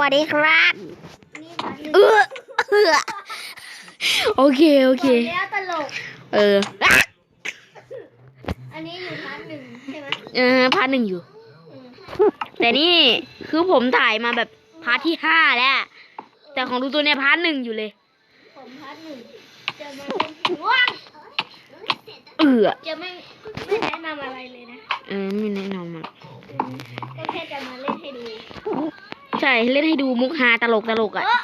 วัสดีครับนี่พาร์ทหนึ่งเออเออโอเค โอเคบอกแล้วตลก เอออะอันนี้อยู่พาร์ทหนึ่งใช่ไหมเออพาร์ทหนึ่งอยู่อืมแต่นี่คือผมถ่ายมาแบบพาร์ทที่ห้าแล้ว แต่ของดูตัวเนี่ยพาร์ทหนึ่งอยู่เลย ผมพาร์ทหนึ่งจะมาเล่นว้างเออจะไม่ไม่แนะนำอะไรเลยนะ เออไม่แนะนำอะอืมก็แค่จะมาเล่นให้ดู ใช่เล่นให้ดูมุกฮาตลกตลกอะเออ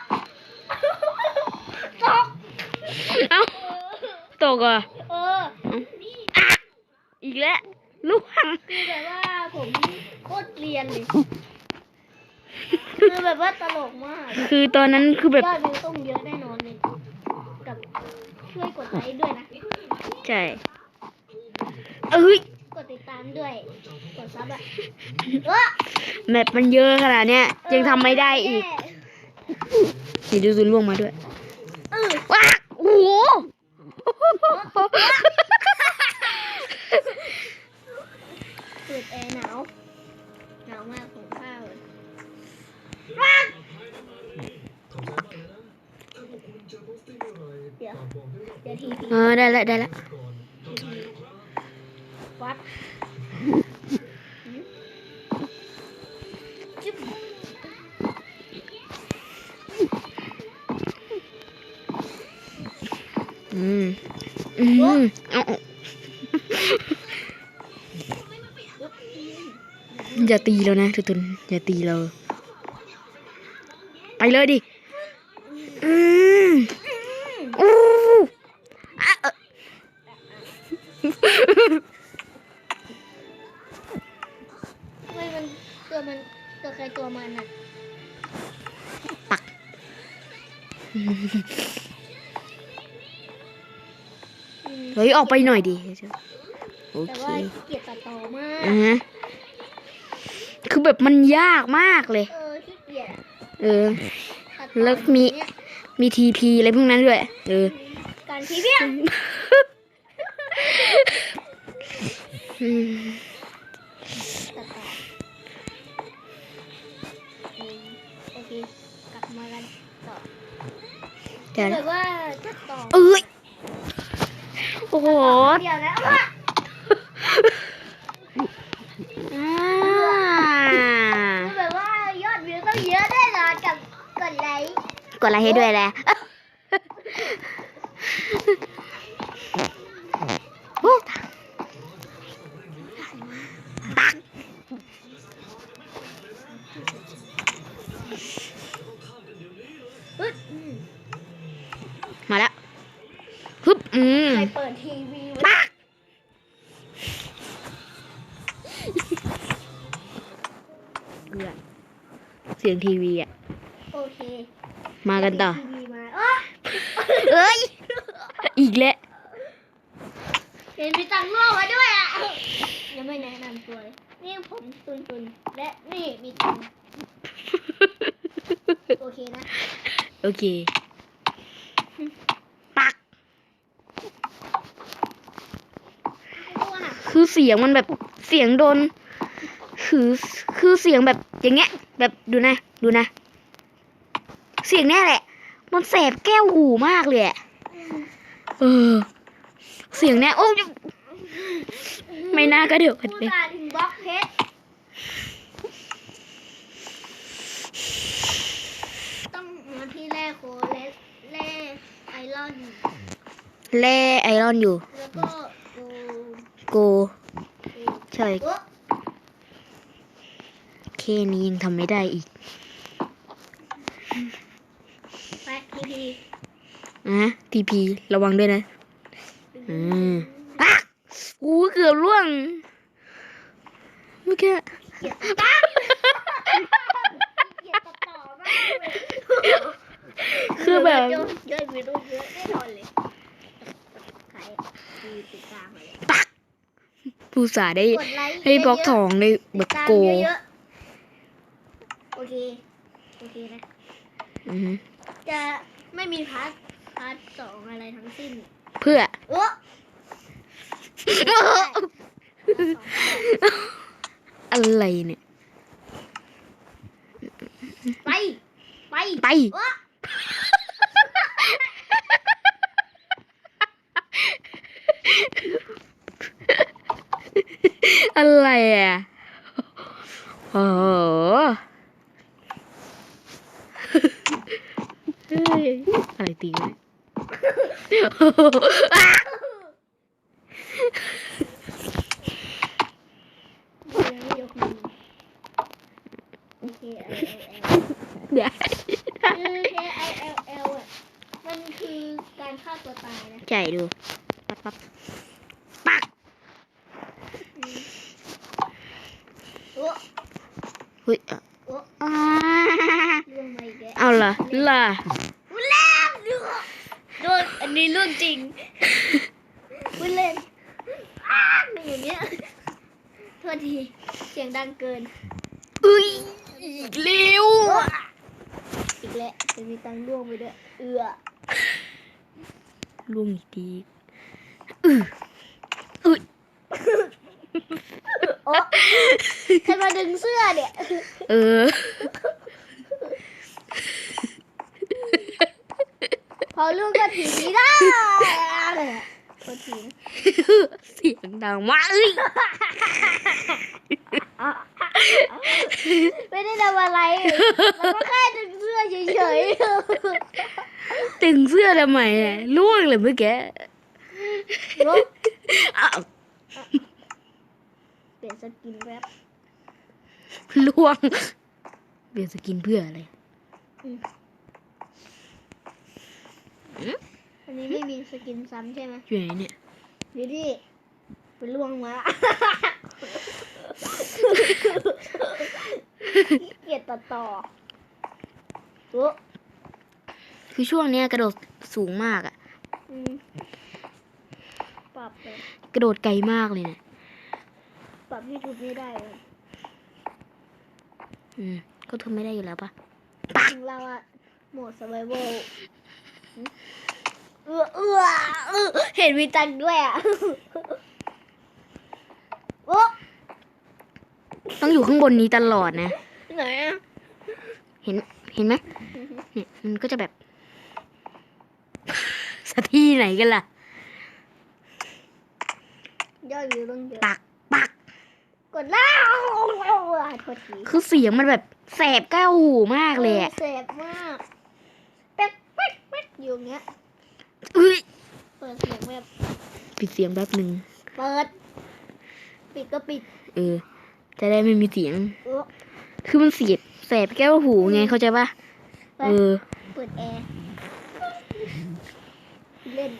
ตกเอ้าตกอะเอออะอีกแล้วลูกหังคือแบบว่าผมโคตรเกรียนเลยคือแบบว่าตลกมาก คือตอนนั้นคือแบบยอดวิวต้องเยอะแน่นอนเลยกับช่วยกดไลค์ด้วยนะ ใช่เอ้ยกดติดตามด้วย กดซับอะเออแมปมันเยอะขนาดเนี้ยยังทำไม่ได้อีกแย่เดี๋ยวดูซุนล่วงมาด้วยเออว้าโอ้โหเปิดแอร์หนาวหนาวมากของข้าวเลยเดี๋ยวเดี๋ยวทีทีเออได้แล้วได้แล้ว อืม อืมเอาเอาอย่าตีเรานะทุกคนอย่าตีเรา ไปเลยดิ อืมอู้อะเอ่อทำไมมันตัวมันตัวใครตัวมันอะอืม เฮ้ย ออกไปหน่อยดิโอแต่เคว่าเกลียดตัดต่อมาก อ่าฮะคือแบบมันยากมากเลย เออขี้เกียจอะเออ ตัดต่อแล้วมี เนี่ยมีทีพีอะไรพวกนั้นด้วย เออ การทีเพียงอืมตัดต่ออืมโอเค กลับมากันต่อเดี๋ยวแบนะบว่าตัดต่อเอ้ยโอ้โหเดี๋ยวนะว่าอ่าคือแบบว่ายอดวิวต้องเยอะแน่นอนกับกดไลค์กดไลค์ให้ด้วยแหละโอ้มาแล้วฮึบ อืมใครเปิดทีวีไว้ปักเกลือเสียงทีวีอะ โอเค มากันต่อ ทีวีมาอ๋อเอ้ย อีกแล้วเห็นพี่ตังโล่มาด้วยอะยังไม่แนะนำตัวเลยนี่ผมตุนตุนและนี่มีตังโอเคนะ โอเค ปัก ตัวน่ะ คือเสียงมันแบบเสียงโดน คือคือเสียงแบบอย่างเงี้ย แบบดูนะ ดูนะ เสียงเนี้ยแหละ มันแสบแก้วหูมากเลยอะเออ เสียงเนี้ยโอ้ยไม่น่ากระเดือกพูดเลยมาถึงบล็อกเพชรต้องมาที่แร่โคเลสแร่ไอรอนแร่ไอรอนอยู่ แล้วก็ โกโก ใช่โอ้แค่นี้ยังทำไม่ได้อีกไปทีพีอะทีพีระวังด้วยนะ อืมอะอู้เกือบร่วง เมื่อกี้เกียดตังเกียดตัดต่อมากเลยคือแบบเยอะเยอะวิดีโอเยอะแน่นอนเลยใครดูติ ผู้สาห์ได้กดไลค์ให้บล็อกเยะๆทองได้แบบติดตามโกเยอะๆโอเคโอเคนะอือฮึจะไม่มีพาร์ทพาร์ทสองอะไรทั้งสิ้น เพื่อโอ้อะไรเนี่ย ไป ไปวะ อะไรอะโอ้โหอะไรตีวะอะยังไม่ยกมือโอเดี๋ยวคือ K I L L อะ มันคือการฆ่าตัวตายนะ ใช่ดู ปั๊บปั๊บปัก โอ้ เฮ้ยอะโอ้อ่าเรื่องมาอีกแล้วเอาล่ะล่ะวุ้นเล่นดูโดนอันนี้เรื่องจริงวุ้นเล่นอ้าวอย่างเงี้ยโทษทีเสียงดังเกินอุ้ยอีกเร็วอีกแล้วจะมีตังค์ร่วงไปด้วยเอือล่วงอีกทีอืออุ้ย โอ้ใครมาดึงเสื้อเนี่ย เออ พอลูกก็ถีบได้โทษทีนะเสียงดังมากเอ้ยไม่ได้ทำอะไรมันก็แค่ดึงเสื้อเฉยตึงเสื้อทำไมอะล่วงเลยเมื่อกี้ๆลุกอ้าวเป ลี่ยนสกินแป๊บล่วง เปลี่ยนสกินเพื่ออะไรอันนี้ไม่มีสกินซ้ำใช่ไหมอยู่ไหนเนี่ยดูดิไปล่วงมา เกลียดต่อต่อโอ้คือช่วงเนี้ยกระโดดสูงมากอะอืมปรับเลย กระโดดไกลมากเลยเนี่ยป รับให้ทุบไม่ได้เลยอืมก็ทนไม่ได้อยู่แล้วปะของเราอะโหมด survival เอื้อเอื้อเออเห็นมีตังค์ด้วยอะโอ้ต้องอยู่ข้างบนนี้ตลอดนะ ไหนอะเห็นเห็นไหมเนี่ยมันก็จะแบบสถที่ไหนกันล่ะ ยอดวิวต้องเยอะปักปั กกดแล้วอะโทษทีคือเสียงมันแบบแสบแก้วหูมากเลยอะเสพมากแป๊กแป๊กแป๊กอยู่อย่างเงี้ยเอ้ยเปิดเสียงแบบปิดเสียงแป๊บหนึ่งเปิด ปิดก็ปิดเออ จะได้ไม่มีเสียง โอ้คือมันเสียบแสบแก้วหูไงเข้าใจปะไปเออ เปิดแอร์ เล่น